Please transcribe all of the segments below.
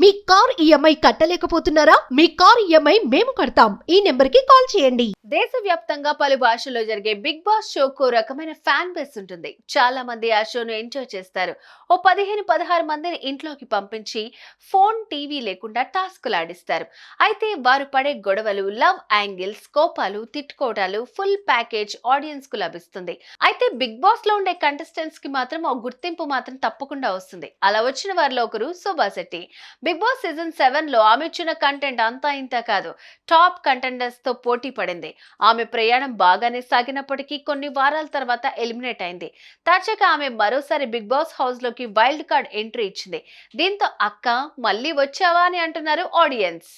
మీ car EMI కట్టలేకపోతున్నారా? మీ car EMI మేము కడతాం. ఈ నెంబర్కి కాల్ చేయండి. దేశవ్యాప్తంగా పలు భాషల్లో జరిగే బిగ్ బాస్ షోకు రకమైన ఫ్యాన్ బేస్ ఉంటుంది. చాలా మంది ఆ షోను ఎంజాయ్ చేస్తారు. ఓ పదిహేను పదహారు మందిని ఇంట్లోకి పంపించి ఫోన్ టీవీ లేకుండా టాస్కులు ఆడిస్తారు. అయితే వారు పడే గొడవలు లవ్ యాంగిల్స్ కోపాలు తిట్టుకోవటాలు ఫుల్ ప్యాకేజ్ ఆడియన్స్కు లభిస్తుంది. అయితే బిగ్ బాస్లో ఉండే కంటెస్టెంట్స్కి మాత్రం ఓ గుర్తింపు మాత్రం తప్పకుండా వస్తుంది. అలా వచ్చిన వారిలో ఒకరు Shobha Shetty. Bigg Boss season సెవెన్లో ఆమె ఇచ్చిన కంటెంట్ అంతా ఇంత కాదు. టాప్ కంటెండర్స్తో పోటీ పడింది. ఆమె ప్రయాణం బాగానే సాగినప్పటికీ కొన్ని వారాల తర్వాత ఎలిమినేట్ అయింది. తాజాగా ఆమె మరోసారి బిగ్ బాస్ హౌస్లోకి వైల్డ్ కార్డ్ ఎంట్రీ ఇచ్చింది. దీంతో అక్క మళ్ళీ వచ్చావా అని అంటున్నారు audience.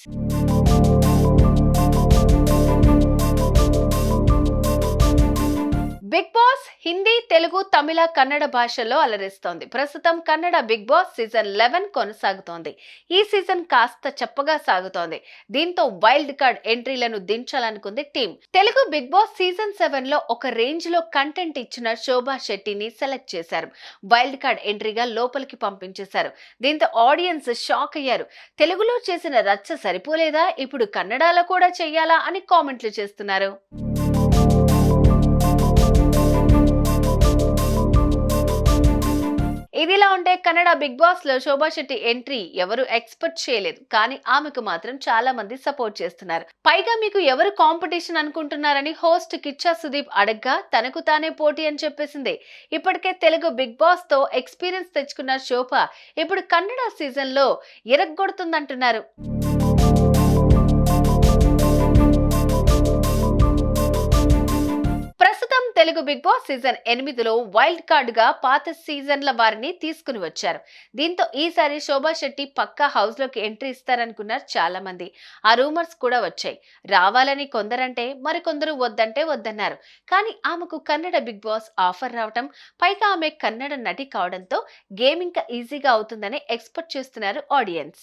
Bigg Boss Hindi Telugu Tamil Kannada భాషల్లో అలరిస్తోంది. ప్రస్తుతం Kannada Bigg Boss season eleven కొనసాగుతోంది. ఈ సీజన్ కాస్త చెప్పగా సాగుతోంది. దీంతో వైల్డ్ కార్డ్ ఎంట్రీలను దించాలనుకుంది team. Telugu big boss season సెవెన్లో ఒక రేంజ్లో కంటెంట్ ఇచ్చిన శోభా శెట్టిని సెలెక్ట్ చేశారు. వైల్డ్ కార్డ్ ఎంట్రీగా లోపలికి పంపించేశారు. దీంతో ఆడియన్స్ షాక్ అయ్యారు. తెలుగులో చేసిన రచ్చ సరిపోలేదా? ఇప్పుడు కన్నడలో కూడా చెయ్యాలా అని కామెంట్లు చేస్తున్నారు. కన్నడ బిగ్ బాస్లో శోభా శెట్టి ఎంట్రీ ఎవరు ఎక్స్పెక్ట్ చేయలేదు. కానీ ఆమెకు మాత్రం చాలా మంది సపోర్ట్ చేస్తున్నారు. పైగా మీకు ఎవరు కాంపిటీషన్ అనుకుంటున్నారని హోస్ట్ కిచ్చా సుదీప్ అడగ్గా తనకు తానే పోటీ అని చెప్పేసింది. ఇప్పటికే తెలుగు బిగ్ బాస్తో ఎక్స్పీరియన్స్ తెచ్చుకున్న శోభ ఇప్పుడు కన్నడ సీజన్లో ఇరగ్గొడుతుందంటున్నారు తెలుగు బిగ్ బాస్ సీజన్ ఎనిమిదిలో వైల్డ్ కార్డ్గా పాత సీజన్ల వారిని తీసుకుని వచ్చారు. దీంతో ఈసారి శోభా శెట్టి పక్కా హౌస్లోకి ఎంట్రీ ఇస్తారనుకున్నారు చాలా మంది ఆ రూమర్స్ కూడా వచ్చాయి. రావాలని కొందరంటే మరికొందరు వద్దంటే వద్దన్నారు. కానీ ఆమెకు కన్నడ బిగ్ బాస్ ఆఫర్ రావటం పైగా ఆమె కన్నడ నటి కావడంతో గేమ్ ఇంకా ఈజీగా అవుతుందని ఎక్స్పెక్ట్ చేస్తున్నారు ఆడియన్స్.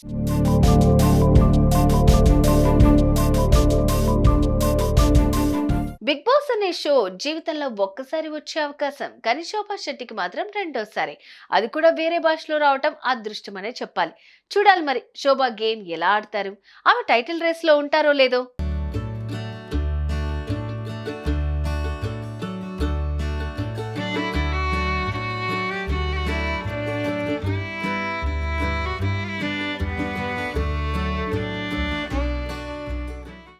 బాస్ అనే షో జీవితంలో ఒక్కసారి వచ్చే అవకాశం కానీ శోభా శెట్టికి మాత్రం రెండోసారి. అది కూడా వేరే భాషలో రావటం అదృష్టమనే చెప్పాలి. చూడాలి మరి శోభా గేమ్ ఎలా ఆడతారు? ఆమె టైటిల్ రేస్లో ఉంటారో లేదో?